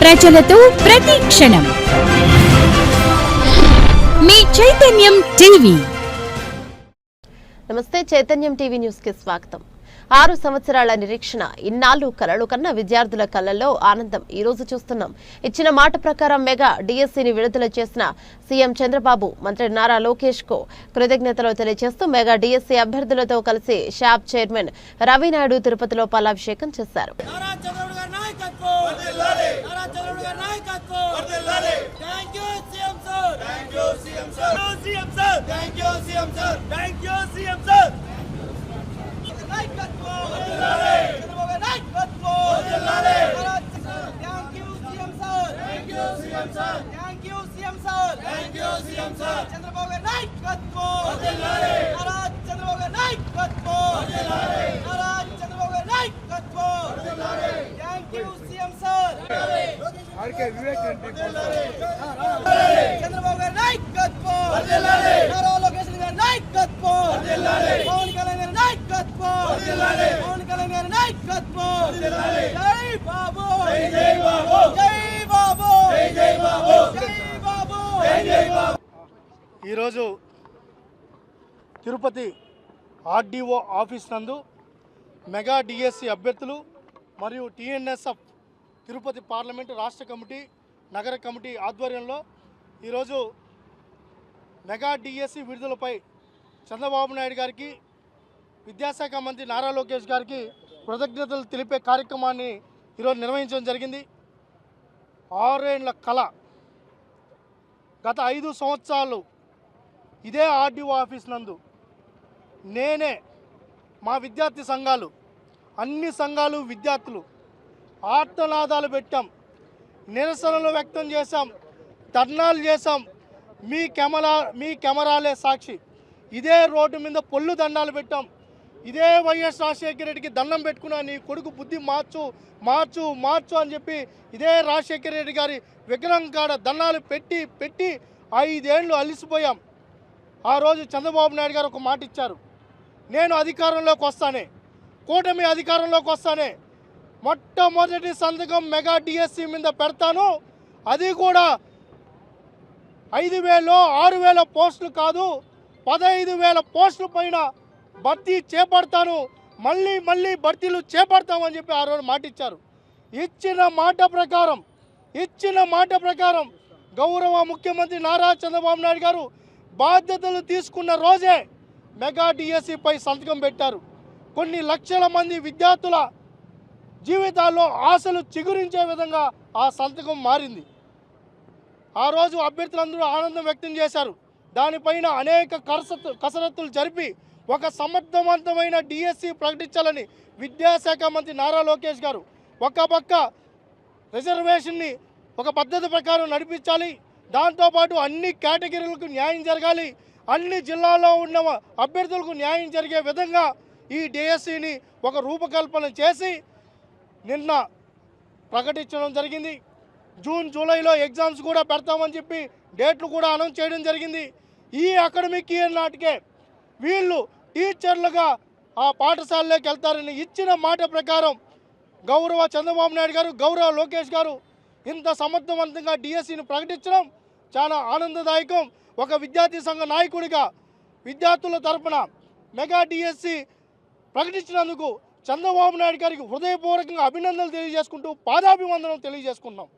ప్రజలతో ప్రతి క్షణం. మీ చైతన్యం టీవీ. నమస్తే చైతన్యం టీవీ న్యూస్కి స్వాగతం. ఆరు సంవత్సరాల నిరీక్షణ ఇన్నాళ్ళు కలలు కన్న విద్యార్థుల కళ్ళల్లో ఆనందం ఈ రోజు చూస్తున్నాం. ఇచ్చిన మాట ప్రకారం మెగా డిఎస్సిని విడుదల చేసిన సీఎం చంద్రబాబు మంత్రి నారా లోకేష్కు కృతజ్ఞతలు తెలియజేస్తూ మెగా డిఎస్సి అభ్యర్థులతో కలిసి షాప్ చైర్మన్ రవినాయుడు తిరుపతిలో పాలాభిషేకం చేశారు. Thank you CM sir thank you CM sir Chandrababu గారి నాయకత్వం చంద్రబాబు నాయకత్వం చంద్రబాబు నాయకత్వం thank you CM sir Chandrababu గారి బాబు బాబు ఈరోజు తిరుపతి ఆర్డీఓ ఆఫీస్ నందు మెగా డిఎస్సి అభ్యర్థులు మరియు టిఎన్ఎస్ఎఫ్ తిరుపతి పార్లమెంటు రాష్ట్ర కమిటీ నగర కమిటీ ఆధ్వర్యంలో ఈరోజు మెగా డిఎస్సి విడుదలపై చంద్రబాబు నాయుడు గారికి విద్యాశాఖ మంత్రి నారా లోకేష్ గారికి కృతజ్ఞతలు తెలిపే కార్యక్రమాన్ని ఈరోజు నిర్వహించడం జరిగింది. ఆరేళ్ళ కళ. గత ఐదు సంవత్సరాలు ఇదే ఆర్డీఓ ఆఫీస్ నందు నేనే మా విద్యార్థి సంఘాలు అన్ని సంఘాలు విద్యార్థులు ఆర్తనాదాలు పెట్టాం. నిరసనలు వ్యక్తం చేశాం. ధర్నాలు చేశాం. మీ కెమెరా మీ కెమెరాలే సాక్షి. ఇదే రోడ్డు మీద పొల్లు దండాలు పెట్టాం. ఇదే వైఎస్ రాజశేఖర రెడ్డికి దండం పెట్టుకున్నా నీ కొడుకు బుద్ధి మార్చు మార్చు మార్చు అని చెప్పి ఇదే రాజశేఖర రెడ్డి గారి విగ్రహం కాడ దండాలు పెట్టి పెట్టి ఐదేళ్ళు అలిసిపోయాం. ఆ రోజు చంద్రబాబు నాయుడు గారు ఒక మాట ఇచ్చారు. నేను అధికారంలోకి వస్తానే. కూటమి అధికారంలోకి వస్తానే. మొట్టమొదటి సంతకం మెగా డిఎస్సి మీద పెడతాను. అది కూడా ఐదు వేలు ఆరు వేల పోస్టులు కాదు పదహైదు వేల పోస్టుల పైన భర్తీ చేపడతాను. మళ్ళీ మళ్ళీ భర్తీలు చేపడతామని చెప్పి ఆ రోజు మాట ఇచ్చారు ఇచ్చిన మాట ప్రకారం ఇచ్చిన మాట ప్రకారం గౌరవ ముఖ్యమంత్రి నారా చంద్రబాబు నాయుడు గారు బాధ్యతలు తీసుకున్న రోజే మెగా డిఎస్సిపై సంతకం పెట్టారు. కొన్ని లక్షల మంది విద్యార్థుల జీవితాల్లో ఆశలు చిగురించే విధంగా ఆ సంతకం మారింది. ఆ రోజు అభ్యర్థులందరూ ఆనందం వ్యక్తం చేశారు. దానిపైన అనేక కసరత్తు కసరత్తులు జరిపి ఒక సమర్థవంతమైన డిఎస్సి ప్రకటించాలని విద్యాశాఖ మంత్రి నారా లోకేష్ గారు ఒక పక్క రిజర్వేషన్ని ఒక పద్ధతి ప్రకారం నడిపించాలి. దాంతోపాటు అన్ని కేటగిరీలకు న్యాయం జరగాలి. అన్ని జిల్లాల్లో ఉన్న అభ్యర్థులకు న్యాయం జరిగే విధంగా ఈ డిఎస్సిని ఒక రూపకల్పన చేసి నిన్న ప్రకటించడం జరిగింది. జూన్ జూలైలో ఎగ్జామ్స్ కూడా పెడతామని చెప్పి డేట్లు కూడా అనౌన్స్ చేయడం జరిగింది. ఈ అకాడమిక్ ఇయర్ నాటికే వీళ్ళు టీచర్లుగా ఆ పాఠశాలలోకి వెళ్తారని ఇచ్చిన మాట ప్రకారం గౌరవ చంద్రబాబు నాయుడు గారు గౌరవ లోకేష్ గారు ఇంత సమర్థవంతంగా డిఎస్సిని ప్రకటించడం చాలా ఆనందదాయకం. ఒక విద్యార్థి సంఘ నాయకుడిగా విద్యార్థుల తరపున మెగా డిఎస్సి ప్రకటించినందుకు చంద్రబాబు నాయుడు గారికి హృదయపూర్వకంగా అభినందనలు తెలియజేసుకుంటూ పాదాభివందనం తెలియజేసుకున్నాం.